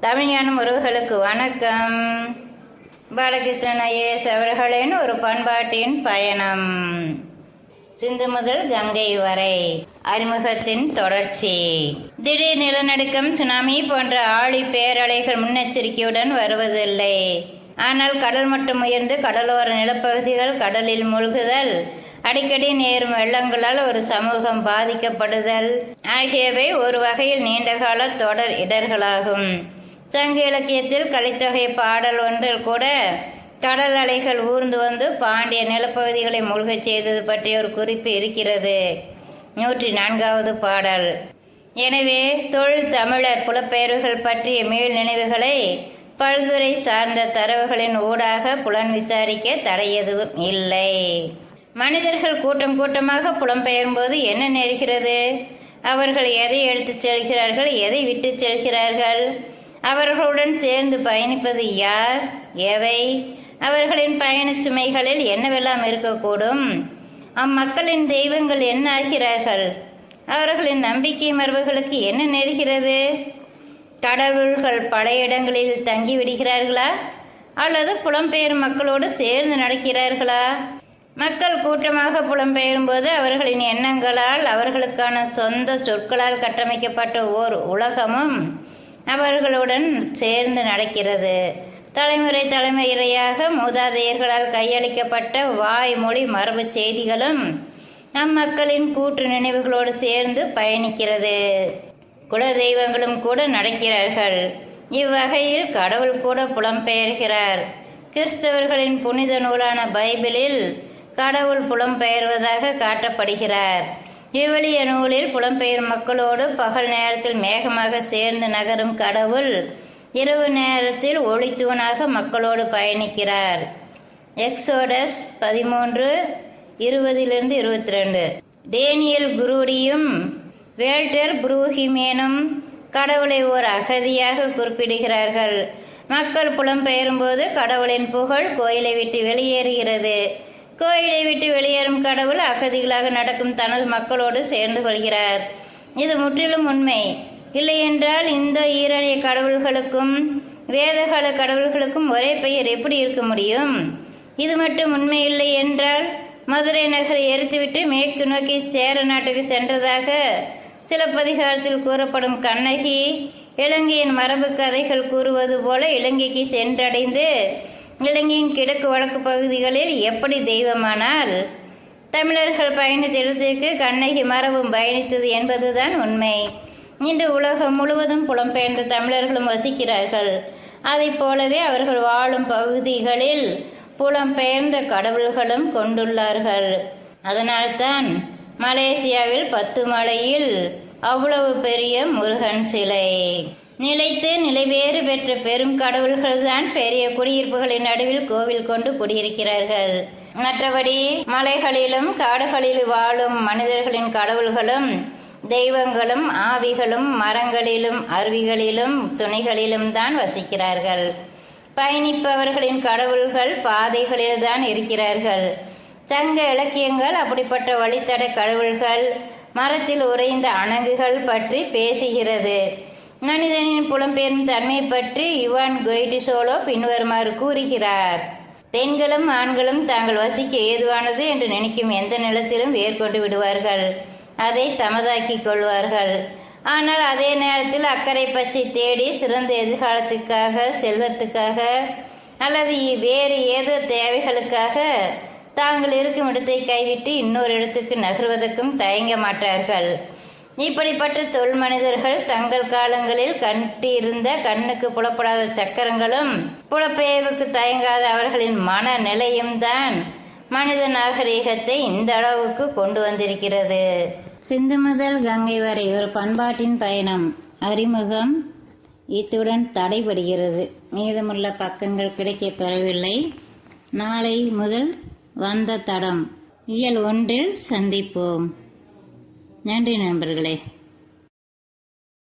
தமிழ்ஞான முருகர்களுக்கு வணக்கம். பாலகிருஷ்ணன் ஐஏஎஸ் அவர்களின் ஒரு பண்பாட்டின் பயணம். சிந்து முதல் கங்கை வரை அறிமுகத்தின் தொடர்ச்சி. திடீர் நிலநடுக்கம் சுனாமி போன்ற ஆழி பேரலைகள் முன்னெச்சரிக்கையுடன் வருவதில்லை. ஆனால் கடல் மட்டம் உயர்ந்து கடலோர நிலப்பகுதிகள் கடலில் மூழ்குதல் அடிக்கடி நேரும் வெள்ளங்களால் ஒரு சமூகம் பாதிக்கப்படுதல் ஆகியவை ஒரு வகையில் நீண்டகால தொடர் இடர்களாகும். சங்க இலக்கியத்தில் கலித்தொகை பாடல் ஒன்றில் கூட கடல் அலைகள் ஊர்ந்து வந்து பாண்டிய நிலப்பகுதிகளை மூழ்கச் செய்தது பற்றிய ஒரு குறிப்பு இருக்கிறது. நூற்றி நான்காவது பாடல். எனவே தொழில் தமிழர் புலப்பெயர்வுகள் பற்றிய மீள் நினைவுகளை பல்துறை சார்ந்த தரவுகளின் ஊடாக புலன் விசாரிக்க தடை எதுவும் இல்லை. மனிதர்கள் கூட்டம் கூட்டமாக புலம்பெயரும்போது என்ன நேர்கிறது? அவர்கள் எதை எடுத்துச் செல்கிறார்கள்? எதை விட்டுச் செல்கிறார்கள்? அவர்களுடன் சேர்ந்து பயணிப்பது யார்? எவை? அவர்களின் பயணச் சுமைகளில் என்னவெல்லாம் இருக்கக்கூடும்? அம்மக்களின் தெய்வங்கள் என்ன ஆகிறார்கள்? அவர்களின் நம்பிக்கை மரபுகளுக்கு என்ன நேர்கிறது? கடவுள்கள் பல இடங்களில் தங்கி விடுகிறார்களா அல்லது புலம்பெயரும் மக்களோடு சேர்ந்து நடக்கிறார்களா? மக்கள் கூட்டமாக புலம்பெயரும்போது அவர்களின் எண்ணங்களால் அவர்களுக்கான சொந்த சொற்களால் கட்டமைக்கப்பட்ட ஓர் உலகமும் அவர்களுடன் சேர்ந்து நடக்கிறது. தலைமுறை தலைமுறையாக மூதாதையர்களால் கையளிக்கப்பட்ட வாய்மொழி மரபு செய்திகளும் நம் மக்களின் கூற்று நினைவுகளோடு சேர்ந்து பயணிக்கிறது. குல தெய்வங்களும் கூட நடக்கிறார்கள். இவ்வகையில் கடவுள் கூட புலம்பெயர்கிறார். கிறிஸ்தவர்களின் புனித நூலான பைபிளில் கடவுள் புலம்பெயர்வதாக காட்டப்படுகிறார். விவிலிய நூலில் புலம்பெயர் மக்களோடு பகல் நேரத்தில் மேகமாக சேர்ந்து நகரும் கடவுள் இரவு நேரத்தில் ஒளித்தூணாக மக்களோடு பயணிக்கிறார். எக்ஸோடஸ் பதிமூன்று இருபதிலிருந்து இருபத்தி ரெண்டு டேனியல் குரூடியும் வேல்டர் புரூஹிமேனும் கடவுளை ஓர் அகதியாக குறிப்பிடுகிறார்கள். மக்கள் புலம்பெயரும்போது கடவுளின் புகழ் கோயிலை விட்டு வெளியேறுகிறது. கோயிலை விட்டு வெளியேறும் கடவுள் அகதிகளாக நடக்கும் தனது மக்களோடு சேர்ந்து கொள்கிறார். இது முற்றிலும் உண்மை. இல்லையென்றால் இந்த ஈரணிய கடவுள்களுக்கும் வேதகால கடவுள்களுக்கும் ஒரே பெயர் எப்படி இருக்க முடியும்? இது மட்டும் உண்மை இல்லை என்றால் மதுரை நகரை எரித்துவிட்டு மேற்கு நோக்கி சேர நாட்டுக்கு சென்றதாக சிலப்பதிகாரத்தில் கூறப்படும் கண்ணகி இலங்கையின் மரபு கதைகள் கூறுவது போல இலங்கைக்கு சென்றடைந்து இலங்கையின் கிழக்கு வடக்கு பகுதிகளில் எப்படி தெய்வமானால் தமிழர்கள் பயணித்த இடத்திற்கு கண்ணகி மரபும் பயணித்தது என்பதுதான் உண்மை. இன்று உலகம் முழுவதும் புலம்பெயர்ந்த தமிழர்களும் வசிக்கிறார்கள். அதைப் போலவே அவர்கள் வாழும் பகுதிகளில் புலம்பெயர்ந்த கடவுள்களும் கொண்டுள்ளார்கள். அதனால்தான் மலேசியாவில் பத்து மலையில் அவ்வளவு பெரிய முருகன் சிலை. நிலைத்து நிலைவேறு பெற்ற பெரும் கடவுள்கள்தான் பெரிய குடியிருப்புகளின் நடுவில் கோவில் கொண்டு குடியிருக்கிறார்கள். மற்றபடி மலைகளிலும் காடுகளில் வாழும் மனிதர்களின் கடவுள்களும் தெய்வங்களும் ஆவிகளும் மரங்களிலும் அருவிகளிலும் சுனைகளிலும் தான் வசிக்கிறார்கள். பயணிப்பவர்களின் கடவுள்கள் பாதைகளில்தான் இருக்கிறார்கள். சங்க இலக்கியங்கள் அப்படிப்பட்ட வழித்தட கடவுள்கள் மரத்தில் உறைந்த அணங்குகள் பற்றி பேசுகிறது. மனிதனின் புலம்பெயரும் தன்மை பற்றி யுவான் கொய்டிசோலோ பின்வருமாறு கூறுகிறார். பெண்களும் ஆண்களும் தாங்கள் வசிக்க ஏதுவானது என்று நினைக்கும் எந்த நிலத்திலும் வேர்கொண்டு விடுவார்கள். அதை தமதாக்கிக் கொள்வார்கள். ஆனால் அதே நேரத்தில் அக்கறை பச்சை தேடி சிறந்த எதிர்காலத்துக்காக செல்வத்துக்காக அல்லது வேறு ஏதோ தேவைகளுக்காக தாங்கள் இருக்கும் இடத்தை கைவிட்டு இன்னொரு இடத்துக்கு நகர்வதற்கும் தயங்க மாட்டார்கள். இப்படிப்பட்ட தொல் மனிதர்கள் தங்கள் காலங்களில் கட்டியிருந்த கண்ணுக்கு புலப்படாத சக்கரங்களும் புலப்பெயர்வுக்கு தயங்காத அவர்களின் மனநிலையும் தான் மனித நாகரீகத்தை இந்த அளவுக்கு கொண்டு வந்திருக்கிறது. சிந்து முதல் கங்கை வரை ஒரு பண்பாட்டின் பயணம் அறிமுகம் இத்துடன் தடைபடுகிறது. மீதமுள்ள பக்கங்கள் கிடைக்கப் பெறவில்லை. நாளை முதல் வந்த தடம். இயல் ஒன்றில் சந்திப்போம். நன்றி நண்பர்களே.